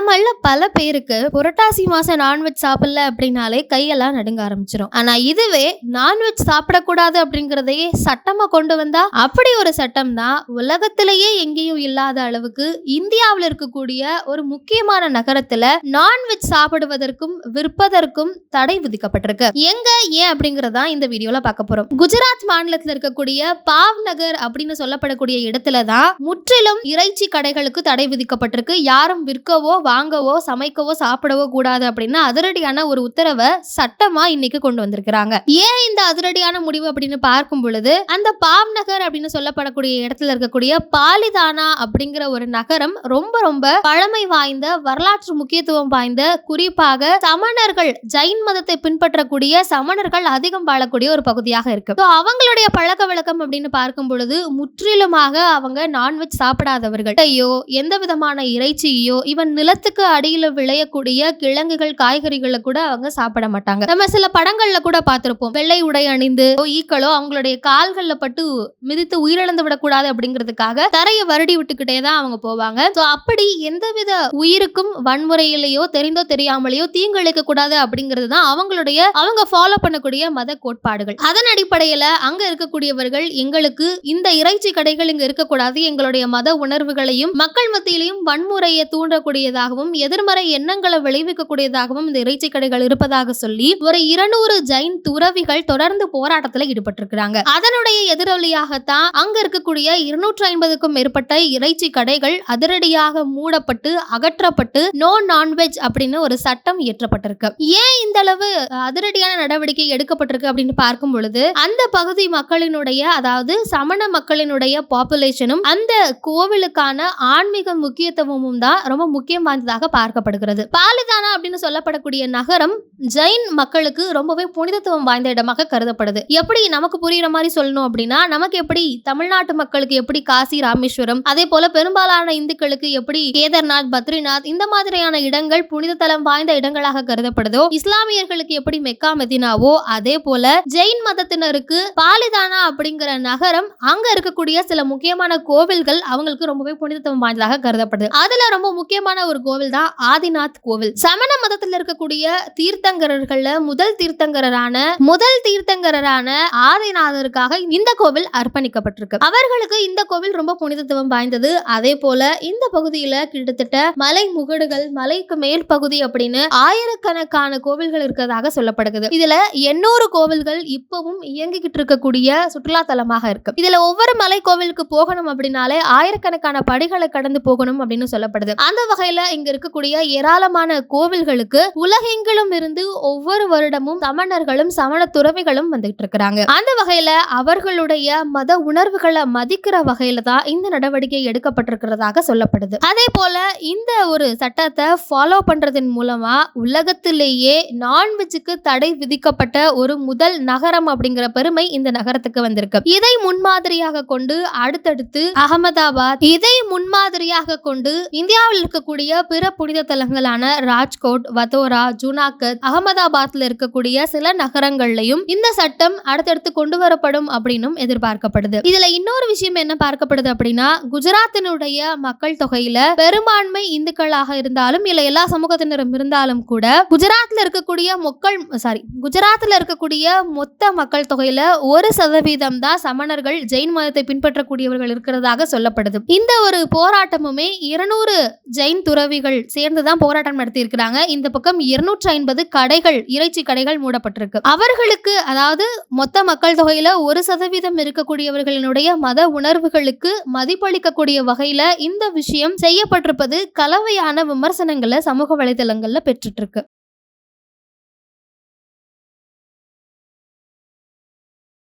நம்மள பல பேருக்கு புரட்டாசி மாசம் நான்வெஜ் சாப்பிடல அப்படின்னாலே கையெல்லாம் நடுங்க ஆரம்பிச்சிடும் ஆனா இதுவே நான்வெஜ் சாப்பிடக்கூடாது அப்படிங்கறதையே சட்டமா கொண்டு வந்தா அப்படி ஒரு சட்டம் தான் உலகத்திலேயே எங்கேயும் இல்லாத அளவுக்கு இந்தியாவில் இருக்கக்கூடிய ஒரு முக்கியமான நகரத்துல நான்வெஜ் சாப்பிடுவதற்கும் விற்பதற்கும் தடை விதிக்கப்பட்டிருக்கு. எங்க ஏன் அப்படிங்கறதா இந்த வீடியோல பார்க்க போறோம். குஜராத் மாநிலத்தில் இருக்கக்கூடிய பாவ் நகர் அப்படின்னு சொல்லப்படக்கூடிய இடத்துல தான் முற்றிலும் இறைச்சி கடைகளுக்கு தடை விதிக்கப்பட்டிருக்கு. யாரும் விற்கவோ வாங்கவோ சமைக்கவோ சாப்பிடவோ கூடாது அப்படின்னு அதிரடியான ஒரு உத்தரவை சட்டமா இன்னைக்கு கொண்டு வந்திருக்கிறாங்க. ஏன் இந்த அதிரடியான முடிவு அப்படின்னு பார்க்கும் பொழுது அந்த பாவ் நகர் அப்படின்னு சொல்லப்படக்கூடிய இடத்துல இருக்கக்கூடிய பாலிதானா அப்படிங்கிற ஒரு நகரம் ரொம்ப ரொம்ப பழமை வாய்ந்த வரலாற்று முக்கியத்துவம் வாய்ந்த குறிப்பாக சமணர்கள் ஜெயின் மதத்தை பின்பற்றக்கூடிய சமணர்கள் அதிகம் வாழக்கூடிய ஒரு பகுதியாக இருக்கு. அவங்களுடைய பழக்க வழக்கம் அப்படின்னு பார்க்கும் பொழுது முற்றிலுமாக அவங்க நான்வெஜ் சாப்பிடாதவர்கள். எந்த விதமான இறைச்சியோ இவன் நில நிலத்துக்கு அடியில விளையக்கூடிய கிழங்குகள் காய்கறிகளை கூட அவங்க சாப்பிட மாட்டாங்க. நம்ம சில படங்கள்ல கூட பார்த்திருப்போம். வெள்ளை உடை அணிந்து ஈக்களோ அவங்களுடைய கால்கள்ல பட்டு மிதித்து உயிரிழந்து விடக்கூடாது அப்படிங்கிறதுக்காக தரையை வருடி விட்டுக்கிட்டே தான் அவங்க போவாங்க. ஸோ அப்படி எந்தவித உயிருக்கும் வன்முறையிலேயோ தெரிந்தோ தெரியாமலேயோ தீங்கிழைக்க கூடாது அப்படிங்கிறது தான் அவங்களுடைய அவங்க ஃபாலோ பண்ணக்கூடிய மத கோட்பாடுகள். அதன் அடிப்படையில அங்க இருக்கக்கூடியவர்கள் எங்களுக்கு இந்த இறைச்சி கடைகள் இங்க இருக்கக்கூடாது. எங்களுடைய மத உணர்வுகளையும் மக்கள் மத்தியிலையும் வன்முறையை தூண்டக்கூடியதாக கூடியதாகவும் எதிர்மறை எண்ணங்களை விளைவிக்கக்கூடியதாகவும் இந்த இறைச்சி கடைகள் இருப்பதாக சொல்லி ஒரு இருநூறு ஜைன் துறவிகள் தொடர்ந்து போராட்டத்தில் ஈடுபட்டிருக்கிறாங்க. அதனுடைய எதிரொலியாகத்தான் அங்க இருக்கக்கூடிய இருநூற்றி ஐம்பதுக்கும் மேற்பட்ட இறைச்சி கடைகள் அதிரடியாக மூடப்பட்டு அகற்றப்பட்டு நோ நான்வெஜ் அப்படின்னு ஒரு சட்டம் இயற்றப்பட்டிருக்கு. ஏன் இந்த அளவு அதிரடியான நடவடிக்கை எடுக்கப்பட்டிருக்கு அப்படின்னு பார்க்கும் பொழுது அந்த பகுதி மக்களினுடைய அதாவது சமண மக்களினுடைய பாப்புலேஷனும் அந்த கோவிலுக்கான ஆன்மீக முக்கியத்துவமும் தான் ரொம்ப முக்கியமாக வாய்ந்ததாக பார்க்கப்படுகிறது. பாலிதானா அப்படின்னு சொல்லப்படக்கூடிய நகரம் ஜெயின் மக்களுக்கு ரொம்பவே புனிதத்துவம் வாய்ந்த இடமாக கருதப்படுது. எப்படி நமக்கு புரியுற மாதிரி சொல்லணும் அப்படின்னா நமக்கு எப்படி தமிழ்நாட்டு மக்களுக்கு எப்படி காசி ராமேஸ்வரம் அதே போல பெரும்பாலான இந்துக்களுக்கு எப்படி கேதர்நாத் பத்ரிநாத் இந்த மாதிரியான இடங்கள் புனித தலம் வாய்ந்த இடங்களாக கருதப்படுதோ இஸ்லாமியர்களுக்கு எப்படி மெக்கா மெதினாவோ அதே போல ஜெயின் மதத்தினருக்கு பாலிதானா அப்படிங்கிற நகரம் அங்க இருக்கக்கூடிய சில முக்கியமான கோவில்கள் அவங்களுக்கு ரொம்பவே புனிதத்துவம் வாய்ந்ததாக கருதப்படுது. அதுல ரொம்ப முக்கியமான ஒரு கோவில் தான் ஆதிநாத் கோவில். சமண மதத்தில் இருக்கக்கூடிய தீர்த்த தீர்த்தங்கரர்கள்ல முதல் தீர்த்தங்கரரான முதல் தீர்த்தங்கரரான ஆதிநாதருக்காக இந்த கோவில் அர்ப்பணிக்கப்பட்டிருக்கு. அவர்களுக்கு இந்த கோவில் ரொம்ப புனிதத்துவம் வாய்ந்தது. அதே போல இந்த பகுதியில கிட்டத்தட்ட மலை முகடுகள் மலைக்கு மேல் பகுதி அப்படின்னு ஆயிரக்கணக்கான கோவில்கள் இருக்கிறதாக சொல்லப்படுகிறது. இதுல எண்ணூறு கோவில்கள் இப்பவும் இயங்கிக்கிட்டு இருக்கக்கூடிய சுற்றுலா தலமாக இருக்கு. இதுல ஒவ்வொரு மலை கோவிலுக்கு போகணும் அப்படின்னாலே ஆயிரக்கணக்கான படிகளை கடந்து போகணும் அப்படின்னு சொல்லப்படுது. அந்த வகையில இங்க இருக்கக்கூடிய ஏராளமான கோவில்களுக்கு உலகெங்கிலும் இருந்து ஒவ்வொரு வருடமும் சமணர்களும் சமண துறவிகளும் வந்துகிட்டு இருக்கிறாங்க. அந்த வகையில அவர்களுடைய மத உணர்வுகளை மதிக்கிற வகையில தான் இந்த நடவடிக்கை எடுக்கப்பட்டிருக்கிறதாக சொல்லப்படுது. அதே போல இந்த ஒரு சட்டத்தை ஃபாலோ பண்றதன் மூலமா உலகத்திலேயே நான்வெஜ்ஜுக்கு தடை விதிக்கப்பட்ட ஒரு முதல் நகரம் அப்படிங்கிற பெருமை இந்த நகரத்துக்கு வந்திருக்கு. இதை முன்மாதிரியாக கொண்டு அடுத்தடுத்து அகமதாபாத் இதை முன்மாதிரியாக கொண்டு இந்தியாவில் இருக்கக்கூடிய பிற புனித தலங்களான ராஜ்கோட் வதோரா ஜூனாகத் அகமதாபாத்ல இருக்கக்கூடிய சில நகரங்கள்லயும் இந்த சட்டம் அடுத்தடுத்து கொண்டு வரப்படும் அப்படின்னும் எதிர்பார்க்கப்படுது. இதுல இன்னொரு விஷயம் என்ன பார்க்கப்படுது அப்படின்னா குஜராத்தினுடைய மக்கள் தொகையில பெரும்பான்மை இந்துக்களாக இருந்தாலும் இல்ல எல்லா சமூகத்தினரும் இருந்தாலும் கூட குஜராத்ல இருக்கக்கூடிய மக்கள் சாரி குஜராத்ல இருக்கக்கூடிய மொத்த மக்கள் தொகையில ஒரு சதவீதம் தான் சமணர்கள் ஜெயின் மதத்தை பின்பற்றக்கூடியவர்கள் இருக்கிறதாக சொல்லப்படுது. இந்த ஒரு போராட்டமுமே இருநூறு ஜெயின் துறவிகள் சேர்ந்து தான் போராட்டம் நடத்தி இருக்கிறாங்க இந்த பக்கம் இருநூற்றி ஐம்பது கடைகள் இறைச்சி கடைகள் மூடப்பட்டிருக்கு. அவர்களுக்கு அதாவது மொத்த மக்கள் தொகையில ஒரு சதவீதம் இருக்கக்கூடியவர்களினுடைய மத உணர்வுகளுக்கு மதிப்பளிக்கக்கூடிய வகையில இந்த விஷயம் செய்யப்பட்டிருப்பது கலவையான விமர்சனங்களை சமூக வலைதளங்கள்ல பெற்றுட்டு இருக்கு